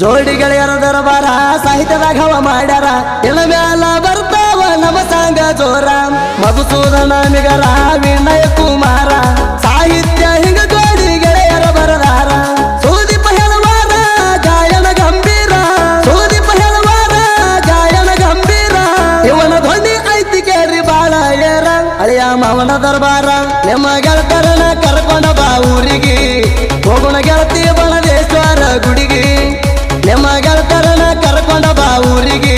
ಜೋಡಿ ಗೆಳೆಯರ ದರಬಾರ ಸಾಹಿತ್ಯದಾಗ ಹವ ಮಾಡ್ಯಾರ. ಎಲ್ಲ ಮ್ಯಾಲ ಬರ್ತಾವ ನಮ ಸಾಂಗ ಜೋರ. ಮಧುಸೂದನ ಮಿಗರ ವಿನಯ ಕುಮಾರ. ಸಾಹಿತ್ಯ ಹಿಂಗ ಜೋಡಿ ಗೆಳೆಯರ ಬರದಾರ. ಸುದೀಪ ಹೇಳುವಾರ ಗಾಯನ ಗಂಭೀರ. ಸುದೀಪ ಹೇಳುವಾರ ಗಾಯನ ಗಂಭೀರ. ಇವನ ಧ್ವನಿ ಐತಿ ಕೇರಿ ಬಾಳ ಏರ ಅಳಿಯ ಮಾವನ ದರ್ಬಾರ, ನಿಮ್ಮ ಗೆಳತರನ ಕರ್ಕೊಂಡ ಬಾ ಊರಿಗೆ. ಹೋಗುಣ ಗೆಳತಿ ಬಣದೇಶ್ವರ ಗುಡಿಗೆ. ನಿಮ್ಮ ಗೆಳತರನ ಕರ್ಕೊಂಡ ಬಾ ಊರಿಗೆ.